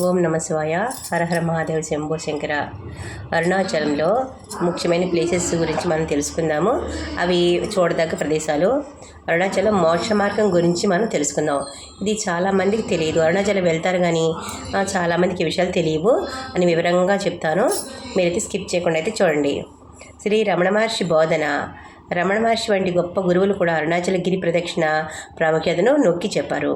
ఓం నమ శివాయ. హరహర మహాదేవ శంభో శంకర. అరుణాచలంలో ముఖ్యమైన ప్లేసెస్ గురించి మనం తెలుసుకుందాము. అవి చూడదగ్గ ప్రదేశాలు. అరుణాచలం మోక్ష మార్గం గురించి మనం తెలుసుకుందాం. ఇది చాలామందికి తెలియదు. అరుణాచలం వెళ్తారు కానీ చాలామందికి విషయాలు తెలియవు అని వివరంగా చెప్తాను. మీరైతే స్కిప్ చేయకుండా అయితే చూడండి. శ్రీ రమణ మహర్షి బోధన. రమణ మహర్షి వంటి గొప్ప గురువులు కూడా అరుణాచల గిరి ప్రదక్షిణ ప్రాముఖ్యతను నొక్కి చెప్పారు.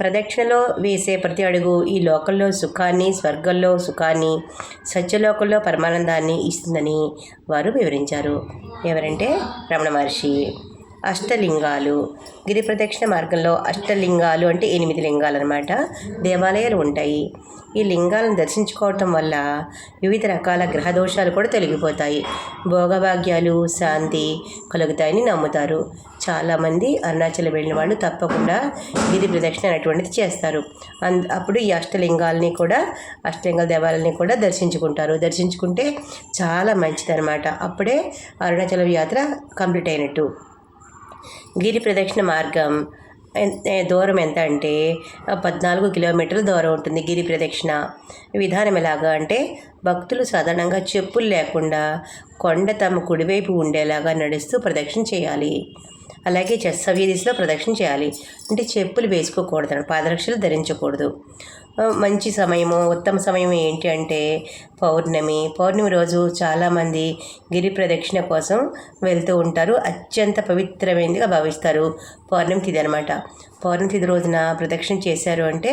ప్రదక్షిణలో వేసే ప్రతి అడుగు ఈ లోకంలో సుఖాన్ని స్వర్గంలో సుఖాన్ని సత్యలోకంలో పరమానందాన్ని ఇస్తుందని వారు వివరించారు. ఎవరంటే రమణ మహర్షి. అష్టలింగాలు. గిరి ప్రదక్షిణ మార్గంలో అష్టలింగాలు అంటే ఎనిమిది లింగాలు అనమాట దేవాలయాలు ఉంటాయి. ఈ లింగాలను దర్శించుకోవటం వల్ల వివిధ రకాల గ్రహ దోషాలు కూడా తొలగిపోతాయి. భోగభాగ్యాలు శాంతి కలుగుతాయని నమ్ముతారు. చాలామంది అరుణాచలం వెళ్ళిన వాళ్ళు తప్పకుండా గిరి ప్రదక్షిణ అనేటువంటిది చేస్తారు. అంద అప్పుడు ఈ అష్టలింగాలని కూడా అష్టలింగాల దేవాలయాన్ని కూడా దర్శించుకుంటారు. దర్శించుకుంటే చాలా మంచిదన్నమాట. అప్పుడే అరుణాచలం యాత్ర కంప్లీట్ అయినట్టు. గిరి ప్రదక్షిణ మార్గం దూరం ఎంత అంటే పద్నాలుగు కిలోమీటర్ల దూరం ఉంటుంది గిరి ప్రదక్షిణ. విధానం ఎలాగా అంటే భక్తులు సాధారణంగా చెప్పులు లేకుండా కొండ తమ కుడివైపు ఉండేలాగా నడుస్తూ ప్రదక్షిణ చేయాలి. అలాగే చెస్ సవ్య దిశలో ప్రదక్షిణ చేయాలి. అంటే చెప్పులు వేసుకోకూడదు పాదరక్షలు ధరించకూడదు. మంచి సమయము ఉత్తమ సమయం ఏంటి అంటే పౌర్ణమి. పౌర్ణమి రోజు చాలామంది గిరి ప్రదక్షిణ కోసం వెళ్తూ ఉంటారు. అత్యంత పవిత్రమైనదిగా భావిస్తారు. పౌర్ణమి తిథి అనమాట పౌర్ణమి తిథి రోజున ప్రదక్షిణ చేశారు అంటే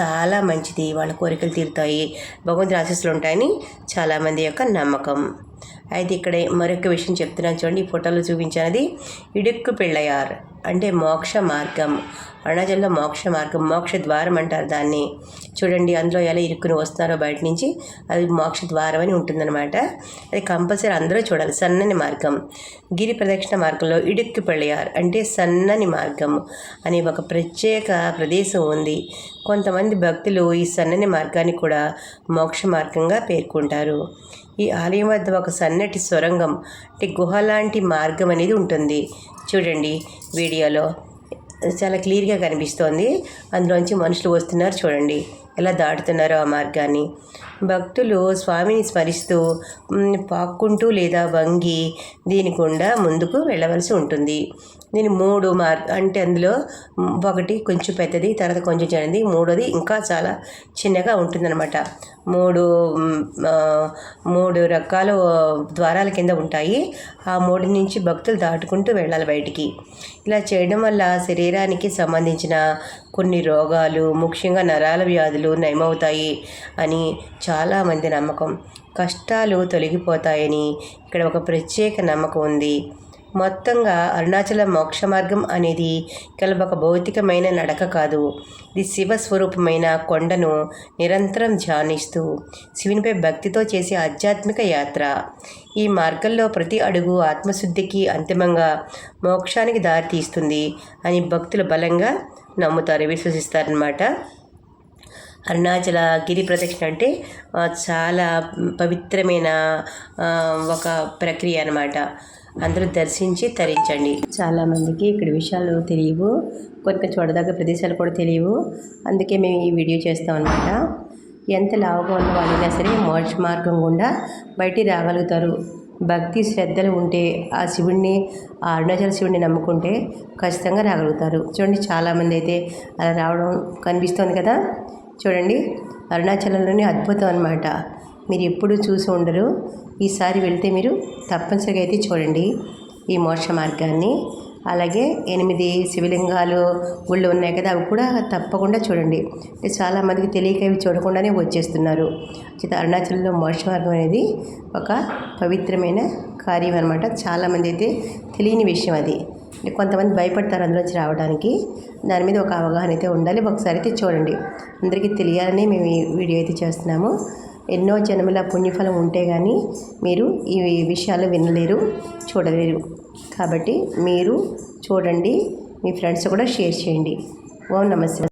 చాలా మంచిది. వాళ్ళ కోరికలు తీరుతాయి. భగవంతుని ఆశీస్సులు ఉంటాయని చాలామంది యొక్క నమ్మకం. అయితే ఇక్కడ మరొక విషయం చెప్తున్నాను చూడండి. ఈ ఫోటోలో చూపించినది ఇడుక్కు పెళ్ళయార్ అంటే మోక్ష మార్గం. అరుణాచల్లో మోక్ష మార్గం మోక్ష ద్వారం అంటారు దాన్ని. చూడండి అందులో ఎలా ఇరుక్కుని వస్తున్నారో బయట నుంచి. అది మోక్ష ద్వారం అని ఉంటుందన్నమాట. అది కంపల్సరీ అందరూ చూడాలి. సన్నని మార్గం. గిరి ప్రదక్షిణ మార్గంలో ఇడుక్కు పెళ్ళయార్ అంటే సన్నని మార్గం అనే ఒక ప్రత్యేక ప్రదేశం ఉంది. కొంతమంది భక్తులు ఈ సన్నని మార్గాన్ని కూడా మోక్ష మార్గంగా పేర్కొంటారు. ఈ ఆలయం వద్ద ఒక సన్నటి సొరంగం అంటే గుహ లాంటి మార్గం అనేది ఉంటుంది. చూడండి వీడియోలో. చాలా క్లియర్గా కనిపిస్తోంది. అందులోంచి మనుషులు వస్తున్నారు చూడండి. ఎలా దాటుతున్నారో ఆ మార్గాన్ని. భక్తులు స్వామిని స్మరిస్తూ పాక్కుంటూ లేదా వంగి దీని గుండా ముందుకు వెళ్ళవలసి ఉంటుంది. నేను మూడు మార్ అంటే అందులో ఒకటి కొంచెం పెద్దది తర్వాత కొంచెం చిన్నది. మూడోది ఇంకా చాలా చిన్నగా ఉంటుందన్నమాట. మూడు మూడు రకాల ద్వారాల కింద ఉంటాయి. ఆ మూడు నుంచి భక్తులు దాటుకుంటూ వెళ్ళాలి బయటికి. ఇలా చేయడం వల్ల శరీరానికి సంబంధించిన కొన్ని రోగాలు ముఖ్యంగా నరాల వ్యాధులు నయమవుతాయి అని చాలామంది నమ్మకం. కష్టాలు తొలగిపోతాయని ఇక్కడ ఒక ప్రత్యేక నమ్మకం ఉంది. మొత్తంగా అరుణాచల మోక్ష మార్గం అనేది కేవలం ఒక భౌతికమైన నడక కాదు. ఇది శివ స్వరూపమైన కొండను నిరంతరం ధ్యానిస్తూ శివునిపై భక్తితో చేసే ఆధ్యాత్మిక యాత్ర. ఈ మార్గంలో ప్రతి అడుగు ఆత్మశుద్ధికి అంతిమంగా మోక్షానికి దారితీస్తుంది అని భక్తులు బలంగా నమ్ముతారు విశ్వసిస్తారనమాట అరుణాచల గిరి ప్రదక్షిణ అంటే చాలా పవిత్రమైన ఒక ప్రక్రియ అనమాట అందరూ దర్శించి తరించండి. చాలామందికి ఇక్కడ విషయాలు తెలియవు. కొన్ని చూడదగ్గ ప్రదేశాలు కూడా తెలియవు. అందుకే మేము ఈ వీడియో చేస్తాం అనమాట ఎంత లావుగా ఉన్న వాళ్ళైనా సరే మోక్ష మార్గం గుండా బయటికి రాగలుగుతారు. భక్తి శ్రద్ధలు ఉంటే ఆ శివుడిని ఆ అరుణాచల శివుడిని నమ్ముకుంటే ఖచ్చితంగా రాగలుగుతారు. చూడండి చాలామంది అయితే అలా రావడం కనిపిస్తోంది కదా. చూడండి అరుణాచలంలోనే అద్భుతం అనమాట మీరు ఎప్పుడు చూసి ఉండరు. ఈసారి వెళ్తే మీరు తప్పనిసరిగా అయితే చూడండి ఈ మోక్ష మార్గాన్ని. అలాగే ఎనిమిది శివలింగాలు గుళ్ళు ఉన్నాయి కదా అవి కూడా తప్పకుండా చూడండి. అంటే చాలామందికి తెలియక ఇవి చూడకుండానే వచ్చేస్తున్నారు. అరుణాచల్లో అరుణాచలంలో మోక్ష మార్గం అనేది ఒక పవిత్రమైన కార్యం అనమాట చాలామంది అయితే తెలియని విషయం అది. కొంతమంది భయపడతారు అందులోంచి రావడానికి. దాని మీద ఒక అవగాహన అయితే ఉండాలి. ఒకసారి అయితే చూడండి. అందరికీ తెలియాలని మేము ఈ వీడియో అయితే చేస్తున్నాము. ఎన్నో జన్మల పుణ్యఫలం ఉంటే కానీ మీరు ఈ విషయాలు వినలేరు చూడలేరు. కాబట్టి మీరు చూడండి మీ ఫ్రెండ్స్ కూడా షేర్ చేయండి. ఓం నమస్తే